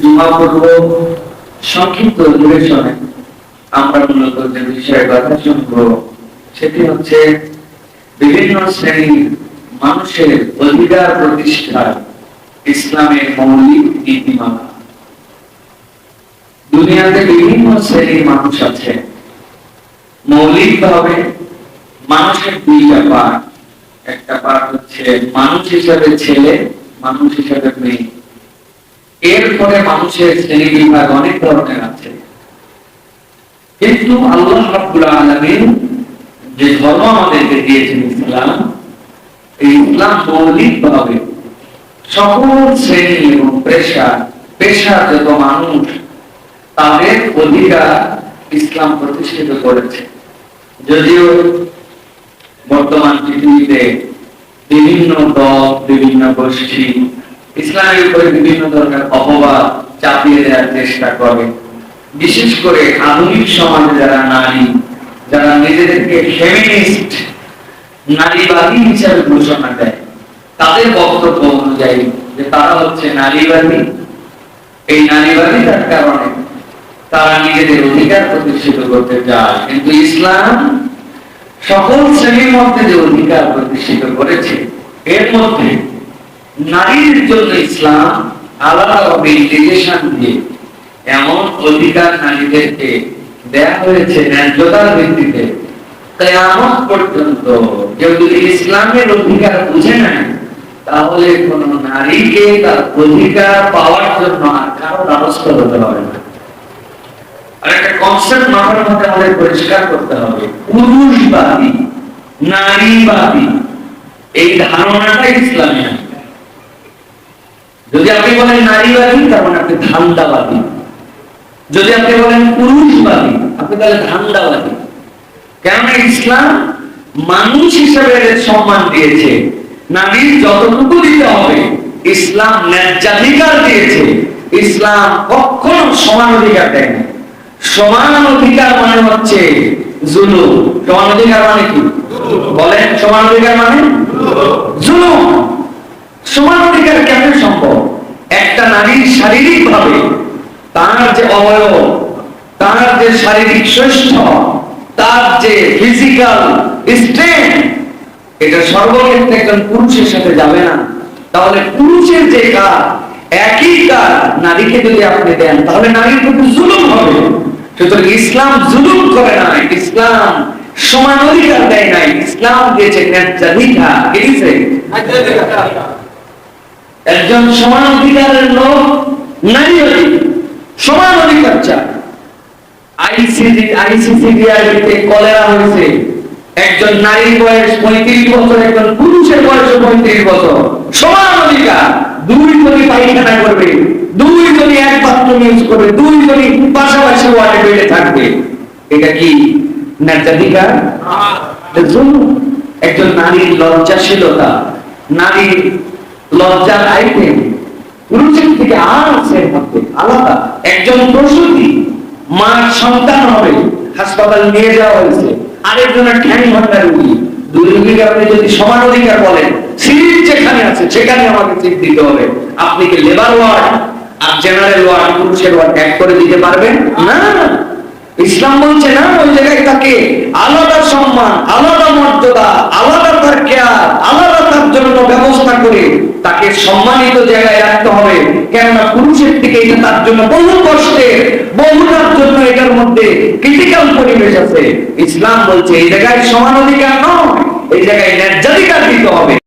জুমা সংক্ষিপ্ত অধিবেশনে আমরা মূলত যে বিষয়ে কথা শুনব, সেটি হচ্ছে বিভিন্ন শ্রেণির মানুষের অধিকার প্রতিষ্ঠা ইসলামের মৌলিক নীতিমালা। দুনিয়াতে বিভিন্ন শ্রেণির মানুষ আছে। মৌলিক ভাবে মানুষের দুইটা পার্ট একটা পার্ট হচ্ছে মানুষ হিসাবে ছেলে, মানুষ হিসাবে মেয়ে। এরপরে মানুষের শ্রেণি বিভাগ অনেক ধরনের আছে। কিন্তু আল্লাহ রাব্বুল আলামিন যে ধর্ম আমাদেরকে দিয়েছেন ইসলাম, এই ইসলাম মৌলিক ভাবে সকল শ্রেণি এবং পেশা পেশা যত মানুষ, তাদের অধিকার ইসলাম প্রতিষ্ঠিত করেছে। যদিও বর্তমান পৃথিবীতে বিভিন্ন দল, বিভিন্ন গোষ্ঠী ইসলামের উপরে বিভিন্ন ধরনের অপবাদ চাপিয়ে দেওয়ার চেষ্টা করে। বিশেষ করে আধুনিক সমাজে যারা নারী, যারা নিজেদেরকে ফেমিনিস্ট নারীবাদী হিসাবে ঘোষণা দেয়, তাদের বক্তব্য অনুযায়ী যে তারা হচ্ছে নারীবাদী। এই নারীবাদীতার কারণে তারা নিজেদের অধিকার প্রতিষ্ঠিত করতে চায়। কিন্তু ইসলাম সকল শ্রেণির মধ্যে যে অধিকার প্রতিষ্ঠিত করেছে, এর মধ্যে নারীর জন্য ইসলাম আলাদাভাবে ইন্ডিকেশন দিয়ে এমন অধিকার নারীদেরকে দেয়া হয়েছে ন্যায্যতার ভিত্তিতে। কেয়ামত পর্যন্ত কেউ যদি ইসলামের অধিকার বুঝে নেয়, তাহলে কোন নারীকে তার অধিকার পাওয়ার জন্য আর কারও দ্বারস্থ হতে হবে না। আর একটা কনসেপ্ট মাথার মধ্যে আমাদের পরিষ্কার করতে হবে। পুরুষবাদী, নারীবাদী। এই ধারণাটা ইসলামে। যদি আপনি বলেন নারীবাদী, তার মানে আপনি ধান্দাবাদী। যদি আপনি বলেন পুরুষবাদী, আপনি তাহলে ধান্দাবাদী। কেননা ইসলাম মানুষ হিসেবে সম্মান দিয়েছে। নারীর যতটুকু দিতে হবে, ইসলাম ন্যায্যাধিকার দিয়েছে। ইসলাম কখনো সমান অধিকার দেয় সমান অধিকার মানে হচ্ছে জুলুম। সমান অধিকার মানে কি? বলেন, সমান অধিকার মানে? জুলুম। সমান অধিকার কেমন সম্ভব? একটা নারীর তার যে অবয়ব, তার যে শারীরিক তার যে ফিজিক্যাল স্ট্রেংথ এটা সর্বক্ষেত্রে একজন পুরুষের সাথে যাবে না। তাহলে পুরুষের যে কাজ, একই কাজ নারীকে যদি আপনি দেন, তাহলে নারীর প্রতি জুলুম হবে। সুতরাং ইসলাম জুলুম করে না ইসলাম সমান অধিকার দেয় নাই, ইসলাম দিয়েছে ন্যায্যাধিকার দিয়েছে একজন সমান অধিকারের লোক নারী সমান অধিকার চায়। আইসিসি আইসিসিডিআরবিতে কলেরা হয়েছে। একজন নারীর বয়স পঁয়ত্রিশ বছর একজন পুরুষের বয়স পঁয়ত্রিশ বছর। সমান অধিকার দুই জনই পায়খানা করবে দুই জনই এক বাথরুম ইউজ করবে দুই জনই পাশাপাশি ওয়ার্ডে বেড়ে থাকবে। এটা কি ন্যায্যাধিকার। একজন নারীর লজ্জাশীলতা নারীর লজ্জার আইটেম পুরুষের থেকে আর আছে আলাদা। একজন প্রসূতি, মার সন্তান হবে, হাসপাতাল নিয়ে যাওয়া হয়েছে। আরেকজনের ঠ্যাং ভাঙা রুগী। রুগীকে আপনি যদি সমান অধিকার বলেন সিরিজ যেখানে আছে, সেখানে আমাকে সিট দিতে হবে। আপনি কি লেবার ওয়ার্ড আর জেনারেল ওয়ার্ড পুরুষের ওয়ার্ড এক করে দিতে পারবেন? না। ইসলাম বলছে না, ওই জায়গায় তাকে আলাদা সম্মান, আলাদা মর্যাদা, আলাদা তার কেয়ার আলাদা তার জন্য ব্যবস্থা করে তাকে সম্মানিত জায়গায় রাখতে হবে। কেননা পুরুষের থেকে এটা তার জন্য বহু কষ্টের বহুটার জন্য এটার মধ্যে ক্রিটিক্যাল পরিবেশ আছে। ইসলাম বলছে, এই জায়গায় সমান অধিকার নয়, এই জায়গায় ন্যায্যাধিকার দিতে হবে।